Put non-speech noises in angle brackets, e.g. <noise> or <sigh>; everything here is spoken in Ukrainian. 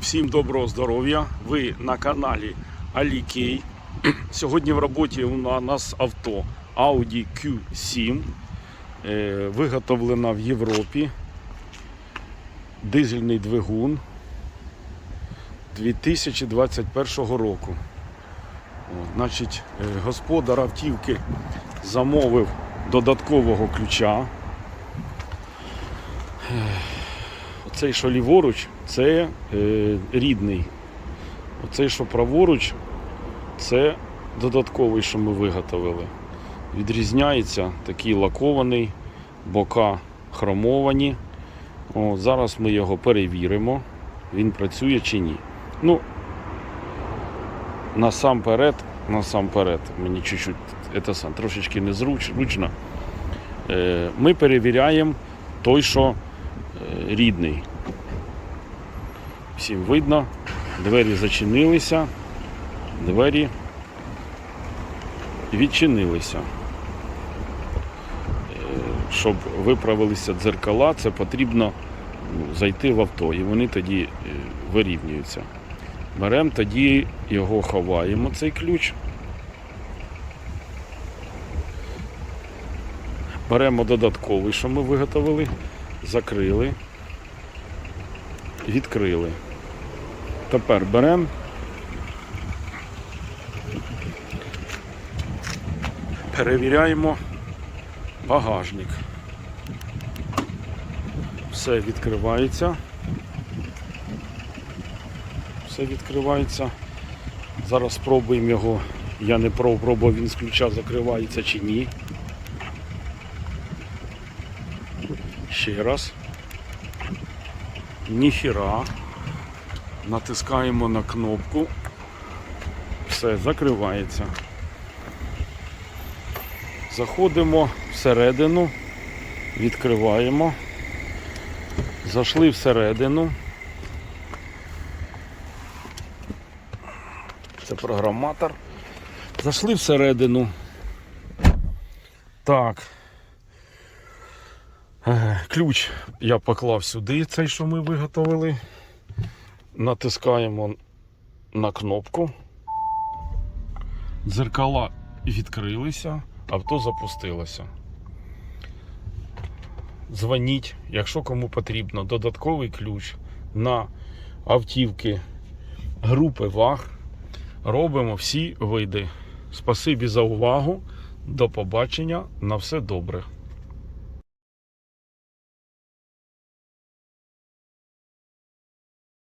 Всім доброго здоров'я. Ви на каналі Алікей. <clears throat> Сьогодні в роботі у нас авто Audi Q7. Е, Виготовлена в Європі. Дизельний двигун 2021 року. Значить, е, господар автівки замовив додаткового ключа. Оцей, що ліворуч, це е, рідний. Оцей, що праворуч, це додатковий, що ми виготовили. Відрізняється такий лакований, бока хромовані. О, зараз ми його перевіримо, він працює чи ні. Ну, насамперед, насамперед, мені чуть-чуть це сам, трошечки незручно. Е, ми перевіряємо той, що е, рідний. Всім видно, двері зачинилися, двері відчинилися. Е, Щоб виправилися дзеркала, це потрібно ну, зайти в авто, і вони тоді е, вирівнюються. Беремо тоді його ховаємо, цей ключ. Беремо додатковий, що ми виготовили, закрили, відкрили. Тепер беремо. Перевіряємо багажник. Все відкривається. Все відкривається. Зараз спробуємо його. Я не пробував, він з ключа закривається чи ні. Ще раз. Ніхіра. Натискаємо на кнопку. Все, закривається. Заходимо всередину, відкриваємо. Зайшли всередину. Це програматор. Зайшли всередину. Так. Ключ я поклав сюди, цей, що ми виготовили. Натискаємо на кнопку. Дзеркала відкрилися, авто запустилося. Дзвоніть, якщо кому потрібно, додатковий ключ на автівки групи ВАГ. Робимо всі види. Спасибі за увагу. До побачення. На все добре.